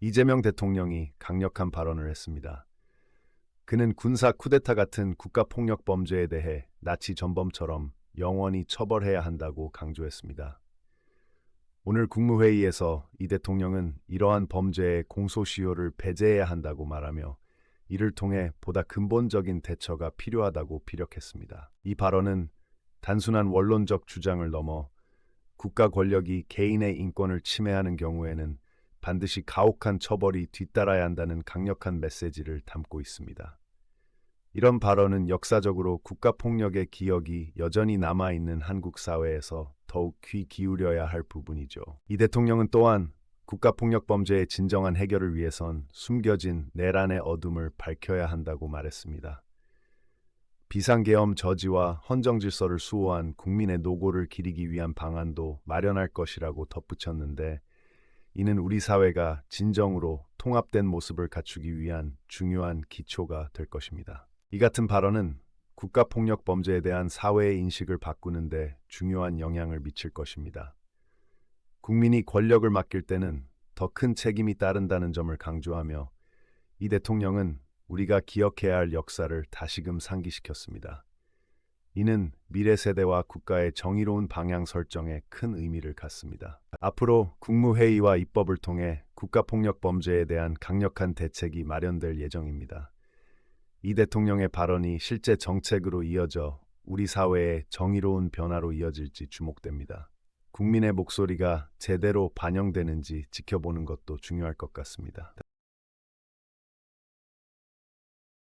이재명 대통령이 강력한 발언을 했습니다. 그는 군사 쿠데타 같은 국가 폭력 범죄에 대해 나치 전범처럼 영원히 처벌해야 한다고 강조했습니다. 오늘 국무회의에서 이 대통령은 이러한 범죄의 공소시효를 배제해야 한다고 말하며 이를 통해 보다 근본적인 대처가 필요하다고 피력했습니다. 이 발언은 단순한 원론적 주장을 넘어 국가 권력이 개인의 인권을 침해하는 경우에는 반드시 가혹한 처벌이 뒤따라야 한다는 강력한 메시지를 담고 있습니다. 이런 발언은 역사적으로 국가 폭력의 기억이 여전히 남아 있는 한국 사회에서 더욱 귀 기울여야 할 부분이죠. 이 대통령은 또한 국가 폭력 범죄의 진정한 해결을 위해선 숨겨진 내란의 어둠을 밝혀야 한다고 말했습니다. 비상계엄 저지와 헌정 질서를 수호한 국민의 노고를 기리기 위한 방안도 마련할 것이라고 덧붙였는데 이는 우리 사회가 진정으로 통합된 모습을 갖추기 위한 중요한 기초가 될 것입니다. 이 같은 발언은 국가폭력 범죄에 대한 사회의 인식을 바꾸는데 중요한 영향을 미칠 것입니다. 국민이 권력을 맡길 때는 더 큰 책임이 따른다는 점을 강조하며 이 대통령은 우리가 기억해야 할 역사를 다시금 상기시켰습니다. 이는 미래 세대와 국가의 정의로운 방향 설정에 큰 의미를 갖습니다. 앞으로 국무회의와 입법을 통해 국가폭력 범죄에 대한 강력한 대책이 마련될 예정입니다. 이 대통령의 발언이 실제 정책으로 이어져 우리 사회의 정의로운 변화로 이어질지 주목됩니다. 국민의 목소리가 제대로 반영되는지 지켜보는 것도 중요할 것 같습니다.